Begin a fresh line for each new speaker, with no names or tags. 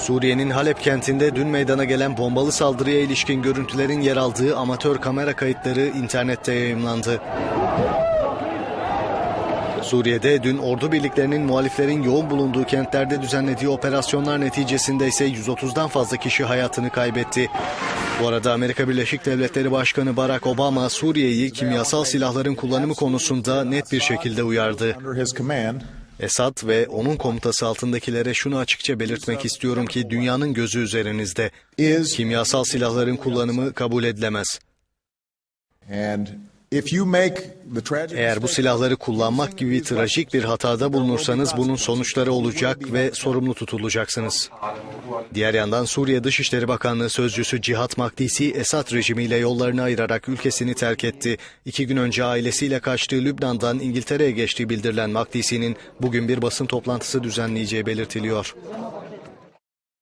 Suriye'nin Halep kentinde dün meydana gelen bombalı saldırıya ilişkin görüntülerin yer aldığı amatör kamera kayıtları internette yayımlandı. Suriye'de dün ordu birliklerinin muhaliflerin yoğun bulunduğu kentlerde düzenlediği operasyonlar neticesinde ise 130'dan fazla kişi hayatını kaybetti. Bu arada Amerika Birleşik Devletleri Başkanı Barack Obama Suriye'yi kimyasal silahların kullanımı konusunda net bir şekilde uyardı. Esad ve onun komutası altındakilere şunu açıkça belirtmek istiyorum ki dünyanın gözü üzerinizde. Kimyasal silahların kullanımı kabul edilemez. Eğer bu silahları kullanmak gibi trajik bir hatada bulunursanız bunun sonuçları olacak ve sorumlu tutulacaksınız. Diğer yandan Suriye Dışişleri Bakanlığı Sözcüsü Cihat Makdisi Esad rejimiyle yollarını ayırarak ülkesini terk etti. İki gün önce ailesiyle kaçtığı Lübnan'dan İngiltere'ye geçtiği bildirilen Makdisi'nin bugün bir basın toplantısı düzenleyeceği belirtiliyor.